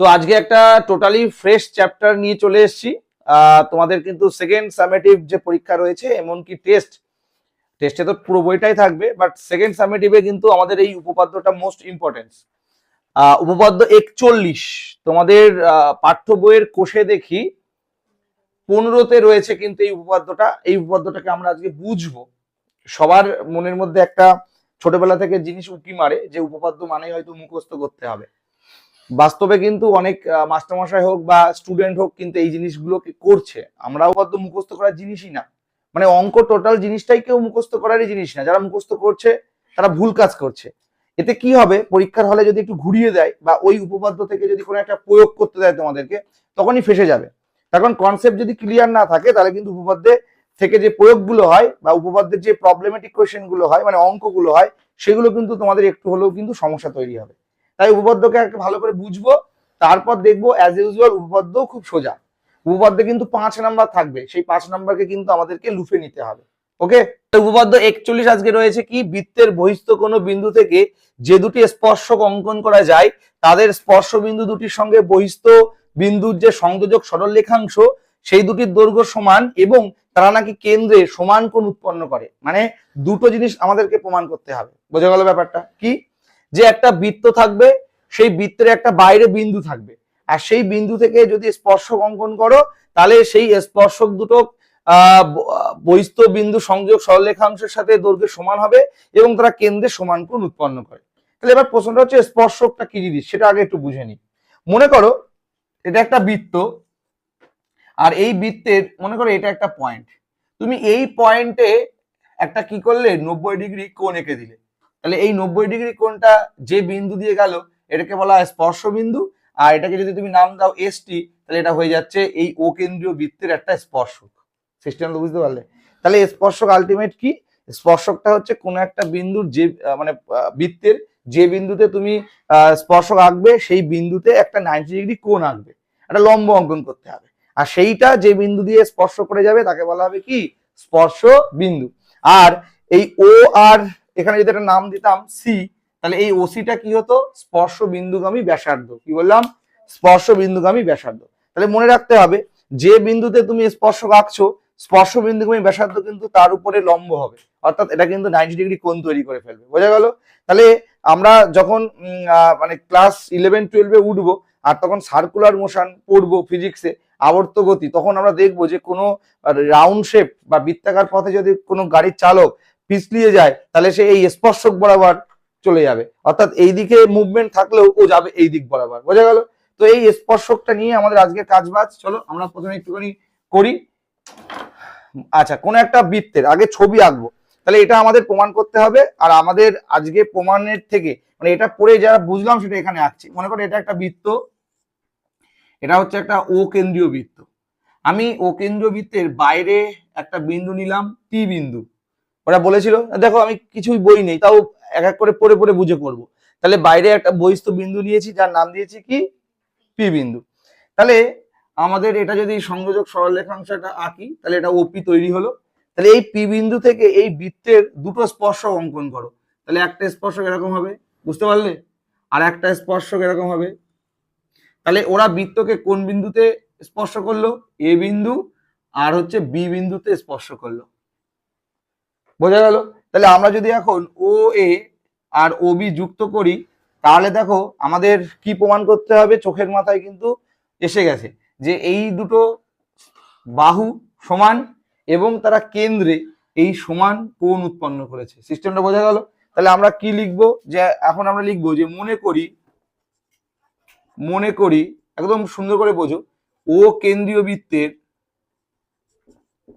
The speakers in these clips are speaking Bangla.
তো আজকে একটা টোটালি ফ্রেশ চ্যাপ্টার নিয়ে চলে এসেছি। তোমাদের কিন্তু সেকেন্ড সামেটিভ যে পরীক্ষা রয়েছে, এমনকি টেস্ট টেস্টে তো পুরো বইটাই থাকবে বাট সেকেন্ড সামেটিভে কিন্তু আমাদের এই উপপাদ্যটা মোস্ট ইম্পর্টেন্স উপপাদ্য একচল্লিশ, তোমাদের পাঠ্য বইয়ের কোষে দেখি, পনেরোতে রয়েছে কিন্তু এই উপপাদ্যটা, এই উপপাদ্যটাকে আমরা আজকে বুঝব। সবার মনের মধ্যে একটা ছোটবেলা থেকে জিনিস উকি মারে যে উপপাদ্য মানে হয়তো মুখস্থ করতে হবে। বাস্তবে কিন্তু অনেক মাস্টারমশাই হোক বা স্টুডেন্ট হোক কিন্তু এই জিনিসগুলোকে করছে। আমরাও উপপাদ্য মুখস্থ করার জিনিসই না। মানে অঙ্ক টোটাল জিনিসটাই কেউ মুখস্থ করারই জিনিস না। যারা মুখস্থ করছে, তারা ভুল কাজ করছে। এতে কি হবে? পরীক্ষার হলে যদি একটু ঘুরিয়ে দেয় বা ওই উপপাদ্য থেকে যদি কোনো একটা প্রয়োগ করতে দেয় তোমাদেরকে, তখনই ফেসে যাবে। তখন কনসেপ্ট যদি ক্লিয়ার না থাকে, তাহলে কিন্তু উপপাদ্যে থেকে যে প্রয়োগগুলো হয় বা উপপাদ্যের যে প্রবলেমেটিক কোয়েশ্চেনগুলো হয় মানে অঙ্কগুলো হয়, সেগুলো কিন্তু তোমাদের একটু হলেও কিন্তু সমস্যা তৈরি হবে। তাই উপপাদ্যকে ভালো করে বুঝব, তারপর দেখব অ্যাজ ইউজুয়াল উপপাদ্য খুব সোজা। উপপাদ্যে কিন্তু পাঁচ নাম্বার থাকবে, সেই পাঁচ নাম্বারকে কিন্তু আমাদেরকে লুফে নিতে হবে। ওকে? উপপাদ্য একচল্লিশ আজকে রয়েছে কি? বৃত্তের বহিস্থ কোনো বিন্দু থেকে যে দুটি স্পর্শক অঙ্কন করা যায়, তাদের স্পর্শ বিন্দু দুটির সঙ্গে বহিস্থ বিন্দুর যে সংযোজক সরল রেখাংশ, সেই দুটির দৈর্ঘ্য সমান এবং তারা নাকি কেন্দ্রে সমান কোণ উৎপন্ন করে। মানে দুটো জিনিস আমাদেরকে প্রমাণ করতে হবে। বোঝা গেল ব্যাপারটা? কি? যে একটা বৃত্ত থাকবে, সেই বৃত্তের একটা বাইরে বিন্দু থাকবে। আর সেই বিন্দু থেকে যদি স্পর্শক অঙ্কন করো, তাহলে সেই স্পর্শক দুটো বহিস্থ বিন্দু সংযোগ সরলরেখাংশের সাথে দৈর্ঘ্য সমান হবে এবং তারা কেন্দ্রে সমান কোণ উৎপন্ন করে। তাহলে এবার প্রশ্নটা হচ্ছে স্পর্শকটা কি জিনিস? সেটা আগে একটু বুঝে নিই। মনে করো, এটা একটা বৃত্ত, আর এই বৃত্তের, মনে করো এটা একটা পয়েন্ট তুমি এই পয়েন্টে একটা কি করলে? নব্বই ডিগ্রি কোণ এঁকে দিলে। তাহলে এই নব্বই ডিগ্রি কোণটা যে বিন্দু দিয়ে গেল, এটাকে বলা হয় স্পর্শ বিন্দু আর এটাকে যদি তুমি নাম দাও এসটি তাহলে এটা হয়ে যাচ্ছে এই ও কেন্দ্রীয় বৃত্তের একটা স্পর্শক। সিস্টেম তো বুঝতে পারলে? তাহলে স্পর্শক আলটিমেট কি? স্পর্শকটা হচ্ছে কোনো একটা বিন্দুর যে মানে বৃত্তের যে বিন্দুতে তুমি স্পর্শক আঁকবে, সেই বিন্দুতে একটা নাইনটি ডিগ্রি কোণ আঁকবে। একটা লম্ব অঙ্কন করতে হবে। আর সেইটা যে বিন্দু দিয়ে স্পর্শ করে যাবে, তাকে বলা হবে কি? স্পর্শ বিন্দু আর এই ও আর এখানে যদি একটা নাম দিতাম সি তাহলে এই ওসিটা কি হতো? স্পর্শ বিন্দুগামী ব্যাসার্ধ। কি বললাম? স্পর্শ বিন্দুগামী ব্যাসার্ধ। তাহলে মনে রাখতে হবে, যে বিন্দুতে তুমি স্পর্শক আঁকছো স্পর্শ বিন্দুগামী ব্যাসার্ধ কিন্তু তার উপরে লম্ব হবে। অর্থাৎ এটা কিন্তু নাইনটি ডিগ্রি কোণ তৈরি করে ফেলবে। বোঝা গেল? তাহলে আমরা যখন মানে ক্লাস ইলেভেন টুয়েলভে উঠবো, আর তখন সার্কুলার মোশন পড়ব ফিজিক্সে আবর্ত গতি, তখন আমরা দেখব যে কোনো রাউন্ড শেপ বা বৃত্তাকার পথে যদি কোনো গাড়ির চালক পিছলিয়ে যায়, তাহলে সে এই স্পর্শক বরাবর চলে যাবে। অর্থাৎ এই দিকে মুভমেন্ট থাকলেও ও যাবে এই দিক বরাবর। বোঝা গেল? তো এই স্পর্শকটা নিয়ে আমাদের আজকে কাজ বাজ চলো, আমরা প্রথমে একটুখানি করি। আচ্ছা কোন একটা বৃত্তের, আগে ছবি আঁকবো। তাহলে এটা আমাদের প্রমাণ করতে হবে, আর আমাদের আজকে প্রমাণের থেকে মানে এটা পড়ে যারা বুঝলাম সেটা এখানে আঁকছি। মনে করো এটা একটা বৃত্ত, এটা হচ্ছে একটা ও কেন্দ্রীয় বৃত্ত। আমি ও কেন্দ্রীয় বৃত্তের বাইরে একটা বিন্দু নিলাম, টি বিন্দু। ওরা বলেছিল, দেখো, আমি কিছুই বই নেই, তাও এক এক করে পড়ে পড়ে বুঝে করব তাহলে বাইরে একটা বহিস্থ বিন্দু নিয়েছি, যার নাম দিয়েছি কি? পি বিন্দু। তাহলে আমাদের এটা যদি সংযোজক সরল সরলরেখাংশটা আঁকি, তাহলে এটা ওপি তৈরি হলো। তাহলে এই পি বিন্দু থেকে এই বৃত্তের দুটো স্পর্শক অঙ্কন করো। তাহলে একটা স্পর্শক এরকম হবে, বুঝতে পারলে? আর একটা স্পর্শক এরকম হবে। তাহলে ওরা বৃত্তকে কোন বিন্দুতে স্পর্শ করল? এ বিন্দু, আর হচ্ছে বি বিন্দুতে স্পর্শ করল। বোঝা গেল? তাহলে আমরা যদি এখন ও এ আর ও বি যুক্ত করি, তাহলে দেখো আমাদের কি প্রমাণ করতে হবে? চোখের মাথায় কিন্তু এসে গেছে যে এই দুটো বাহু সমান এবং তারা কেন্দ্রে এই সমান কোণ উৎপন্ন করেছে। সিস্টেমটা বোঝা গেল? তাহলে আমরা কি লিখব? যে এখন আমরা লিখব যে মনে করি মনে করি, একদম সুন্দর করে বোঝো ও কেন্দ্রীয় বৃত্তের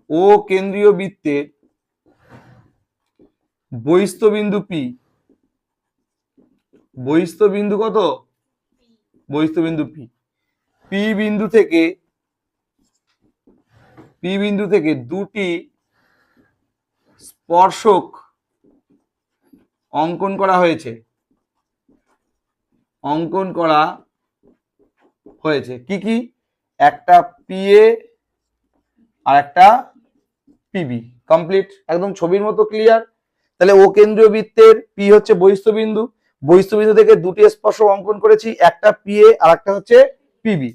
ও কেন্দ্রীয় বৃত্তের বহিস্থ বিন্দু পি। বহিস্থ বিন্দু কত? বহিস্থ বিন্দু পি। পি বিন্দু থেকে, পি বিন্দু থেকে দুটি স্পর্শক অঙ্কন করা হয়েছে। অঙ্কন করা হয়েছে। কি কি? একটা পিএ আর একটা পিবি কমপ্লিট? একদম ছবির মতো ক্লিয়ার? তাহলে ও কেন্দ্রীয় বৃত্তের পি হচ্ছে বহিস্থ বিন্দু বহিস্থবিন্দু থেকে দুটি স্পর্শ অঙ্কন করেছি, একটা পি এ আর একটা হচ্ছে পিবি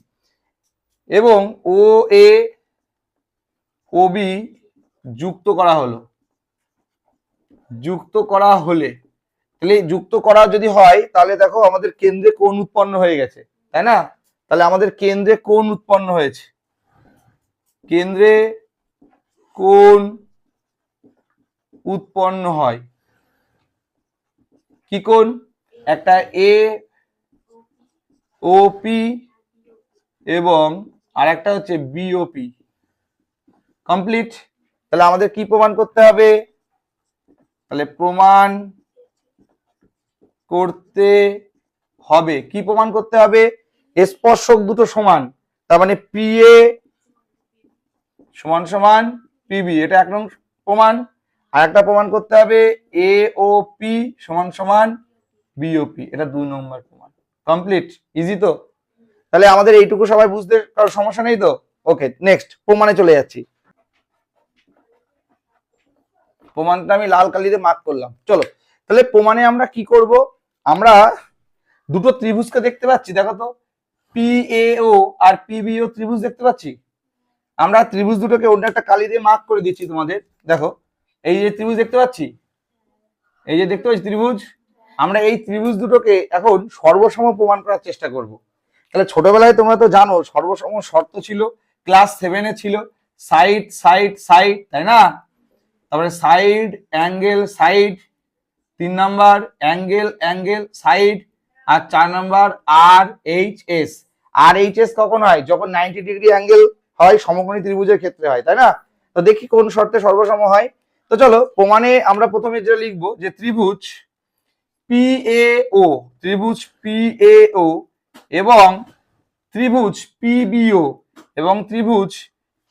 এবং ও এ ও বি যুক্ত করা হলো। যুক্ত করা হলে, তাহলে যুক্ত করা যদি হয়, তাহলে দেখো আমাদের কেন্দ্রে কোন উৎপন্ন হয়ে গেছে, তাই না? তাহলে আমাদের কেন্দ্রে কোন উৎপন্ন হয়েছে। কেন্দ্রে কোণ উৎপন্ন হয়। কি কোণ? একটা এ ও পি এবং আর একটা হচ্ছে বিওপি কমপ্লিট তাহলে আমাদের কি প্রমাণ করতে হবে? তাহলে প্রমাণ করতে হবে। কি প্রমাণ করতে হবে? স্পর্শক দুটো সমান। তার মানে পি এ সমান সমান পিবি এটা এক নং প্রমাণ। আর একটা প্রমাণ করতে হবে এ ও পি সমান সমান বিওপি এটা দুই নম্বর প্রমাণ। কমপ্লিট ইজি তো? তাহলে আমাদের এইটুকু সবাই বুঝতে কারোর সমস্যা নেই তো? ওকে নেক্সট প্রমাণে চলে যাচ্ছি। প্রমাণটা আমি লাল কালিতে মার্ক করলাম। চলো, তাহলে প্রমাণে আমরা কি করব? আমরা দুটো ত্রিভুজকে দেখতে পাচ্ছি, দেখো তো। P A O R PBO ত্রিভুজ দেখতে পাচ্ছি? আমরা ত্রিভুজ দুটোকে অন্য একটা কালি দিয়ে মার্ক করে দিচ্ছি তোমাদের। দেখো এই যে ত্রিভুজ দেখতে পাচ্ছি? এই যে দেখতে পাচ্ছি ত্রিভুজ? আমরা এই ত্রিভুজ দুটোকে এখন সর্বসম প্রমাণ করার চেষ্টা করব। তাহলে ছোটবেলায় তোমরা তো জানো, সর্বসম শর্ত ছিল ক্লাস সেভেনে ছিল সাইড সাইড সাইড তাই না? তারপরে সাইড অ্যাঙ্গেল সাইড তিন নাম্বার অ্যাঙ্গেল অ্যাঙ্গেল সাইড আর চার number R H S R H S কখন হয়? যখন নাইনটি ডিগ্রি অ্যাঙ্গেল হয়, সমকোণী ত্রিভুজের ক্ষেত্রে হয়, তাই না? তো দেখি কোন শর্তে সর্বসম হয়। তো চলো, প্রমাণে আমরা প্রথমে যেটা লিখব যে ত্রিভুজ পি এ ও ত্রিভুজ পি এ ও এবং ত্রিভুজ পিবিও এবং ত্রিভুজ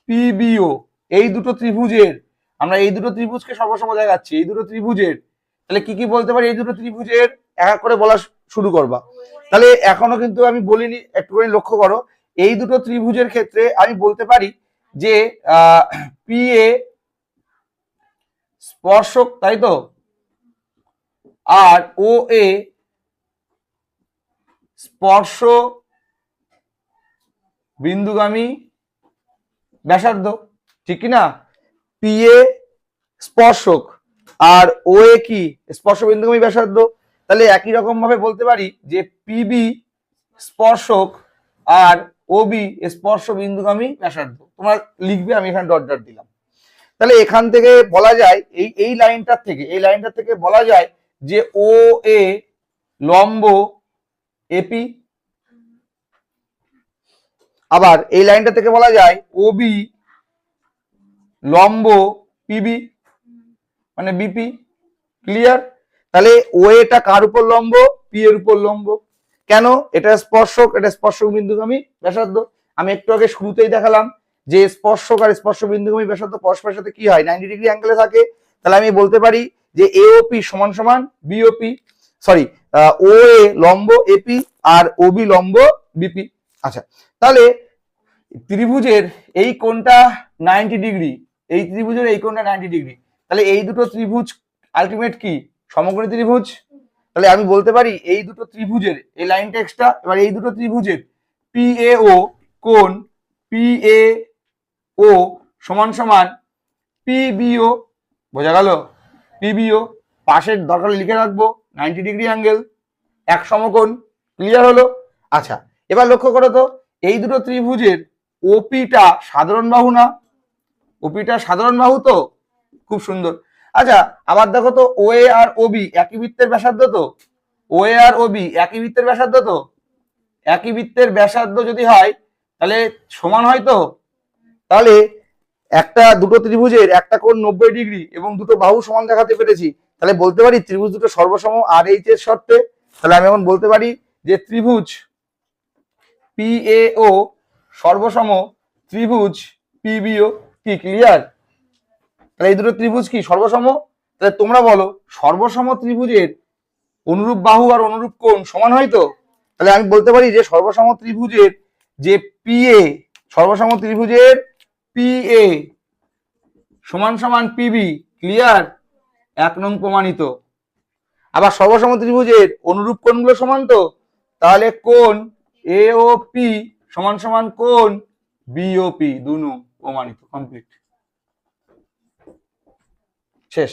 পিবিও এই দুটো ত্রিভুজের, আমরা এই দুটো ত্রিভুজকে সর্বসম দেখাচ্ছি, এই দুটো ত্রিভুজের। তাহলে কি কি বলতে পারি? এই দুটো ত্রিভুজের এক এক করে বলা শুরু করবা। তাহলে এখনও কিন্তু আমি বলিনি, একটুখানি লক্ষ্য করো। এই দুটো ত্রিভুজের ক্ষেত্রে আমি বলতে পারি যে পি এ স্পর্শক, তাই তো? আর ও এ স্পর্শ বিন্দুগামী ব্যাসার্ধ, ঠিক না? পি এ স্পর্শক। আর ও এ কি? স্পর্শ বিন্দুগামী ব্যাসার্ধ। তাহলে একই রকম ভাবে বলতে পারি যে পিবি স্পর্শক আর ওবি স্পর্শ বিন্দুগামী ব্যাসার্ধ। তোমরা লিখবে, আমি এখানে ডট ডট দিলাম। তাহলে এখান থেকে বলা যায়, এই এই লাইনটার থেকে, এই লাইনটার থেকে বলা যায় যে ও এ লম্ব এপি আবার এই লাইনটা থেকে বলা যায় ওবি লম্ব পিবি মানে বিপি ক্লিয়ার তাহলে ও এটা কার উপর লম্ব? পি এর উপর লম্ব। কেন? এটা স্পর্শক এটা স্পর্শক বিন্দুগামী ব্যাসার্ধ। আমি একটু আগে শুরুতেই দেখালাম যে স্পর্শক আর স্পর্শ বিন্দুগামী ব্যাসার্ধ পরস্পরের সাথে কি হয়? নাইনটি ডিগ্রি অ্যাঙ্গেলে থাকে। তাহলে আমি বলতে পারি যে এওপি সমান সমান বিওপি সরি ও এ লম্ব এপি আর ওবি লম্ব বিপি আচ্ছা তাহলে ত্রিভুজের এই কোণটা নাইনটি ডিগ্রি এই ত্রিভুজের এই কোণটা নাইনটি ডিগ্রি তাহলে এই দুটো ত্রিভুজ আলটিমেট কি? সমগ্র ত্রিভুজ। তাহলে আমি বলতে পারি এই দুটো ত্রিভুজের, এই লাইন টেক্সটা এবার এই দুটো ত্রিভুজের পি এ ও কোণ পি এ ও সমান সমান পিবিও বোঝা গেল? পিবিও পাশের দরকার লিখে রাখব নাইনটি ডিগ্রি অ্যাঙ্গেল এক সমকোণ ক্লিয়ার হলো? আচ্ছা এবার লক্ষ্য করো তো, এই দুটো ত্রিভুজের ওপিটা সাধারণ বাহু না? ওপিটা সাধারণ বাহু তো? খুব সুন্দর। আচ্ছা আবার দেখো তো ও আর ওবি একই বৃত্তের ব্যাসার্ধ তো? ও এ আর ওবি একই বৃত্তের ব্যাসার্ধ তো? একই বৃত্তের ব্যাসার্ধ যদি হয়, তাহলে সমান হয় তো? তাহলে একটা দুটো ত্রিভুজের, একটা কোণ নব্বই ডিগ্রি এবং দুটো বাহু সমান দেখাতে পেরেছি, তাহলে বলতে পারি ত্রিভুজ দুটো সর্বসম আর এইচ এর শর্তে। তাহলে আমি এখন বলতে পারি যে ত্রিভুজ পি এ ও সর্বসম ত্রিভুজ পিবিও কি ক্লিয়ার তাহলে এই দুটো ত্রিভুজ কি সর্বসম? তাহলে তোমরা বলো সর্বসম ত্রিভুজের অনুরূপ বাহু আর অনুরূপ কোণ সমান হয় তো? তাহলে আমি বলতে পারি যে সর্বসম ত্রিভুজের যে পি এ সর্বসম ত্রিভুজের এ সমান সমান পিবি ক্লিয়ার এক নং প্রমাণিত। আবার সর্বসম ত্রিভুজের অনুরূপ কোণগুলো সমান তো? তাহলে কোণ এ ও পি সমান সমান কোণ বিওপি দুনু প্রমাণিত কমপ্লিট শেষ।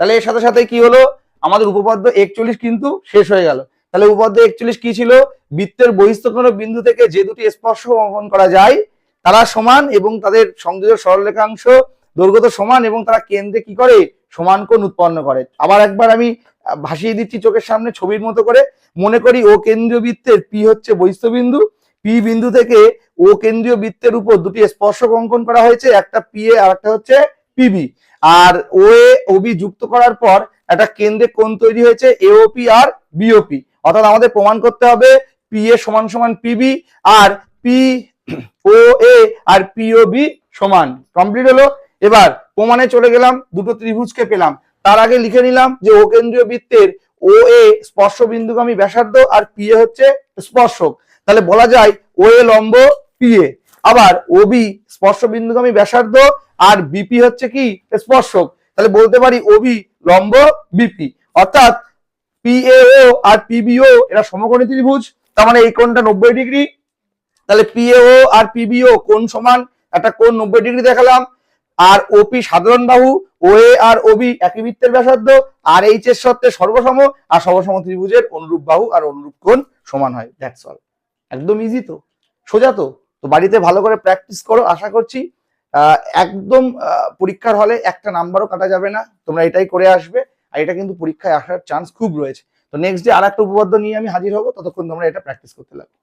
তাহলে এর সাথে সাথে কি হলো? আমাদের উপপাদ্য একচল্লিশ কিন্তু শেষ হয়ে গেল। তাহলে উপপাদ্য একচল্লিশ কি ছিল? বৃত্তের বহিস্থকোণ বিন্দু থেকে যে দুটি স্পর্শ অঙ্কন করা যায় তারা সমান এবং তাদের সংযোজক সরলরেখাংশ দৈর্ঘ্য সমান এবং তারা কেন্দ্রে কি করে? সমান কোণ উৎপন্ন করে। আবার একবার আমি ভাসিয়ে দিচ্ছি চোখের সামনে ছবির মতো করে। মনে করি ও কেন্দ্রীয় বৃত্তের পি হচ্ছে বহিস্থ বিন্দু পি বিন্দু থেকে ও কেন্দ্রীয় বৃত্তের উপর দুটি স্পর্শক অঙ্কন করা হয়েছে। একটা পি এ আর একটা হচ্ছে পিবি আর ও এ ওবি যুক্ত করার পর একটা কেন্দ্রে কোণ তৈরি হয়েছে এওপি আর বিওপি অর্থাৎ আমাদের প্রমাণ করতে হবে পি এ সমান সমান পিবি আর পি ও এ আর পিও বি সমান। কমপ্লিট হলো। এবার প্রমাণে চলে গেলাম, দুটো ত্রিভুজকে পেলাম। তার আগে লিখে নিলাম যে ও কেন্দ্রীয় বৃত্তের ও এ স্পর্শ বিন্দুগামী ব্যাসার্ধ আর পি এ হচ্ছে স্পর্শক। তাহলে বলা যায় ও এ লম্ব পি এ আবার ওবি স্পর্শ বিন্দুগামী ব্যাসার্ধ আর বিপি হচ্ছে কি? স্পর্শক। তাহলে বলতে পারি ওবি লম্ব বিপি অর্থাৎ পিএও আর পিবিও এরা সমকোণী ত্রিভুজ। তার মানে এই কোণটা নব্বই ডিগ্রি। তাহলে পিএও আর পিবিও কোণ সমান? একটা কোণ নব্বই ডিগ্রি দেখালাম। আর ওপি সাধারণ বাহু ও এ আর ওবি একই বৃত্তের ব্যাসার্ধ। আর এইচ এর সত্ত্বে সর্বসম, আর সর্বসম ত্রিভুজের অনুরূপ বাহু আর অনুরূপ কোণ সমান হয়। দ্যাটস অল একদম ইজি তো? সোজা তো? তো বাড়িতে ভালো করে প্র্যাকটিস করো, আশা করছি একদম পরীক্ষার হলে একটা নাম্বারও কাটা যাবে না। তোমরা এটাই করে আসবে। আর এটা কিন্তু পরীক্ষায় আসার চান্স খুব রয়েছে। তো নেক্সট ডে আর একটা উপপাদ্য নিয়ে আমি হাজির হব, ততক্ষণ তোমরা এটা প্র্যাকটিস করতে লাগবে।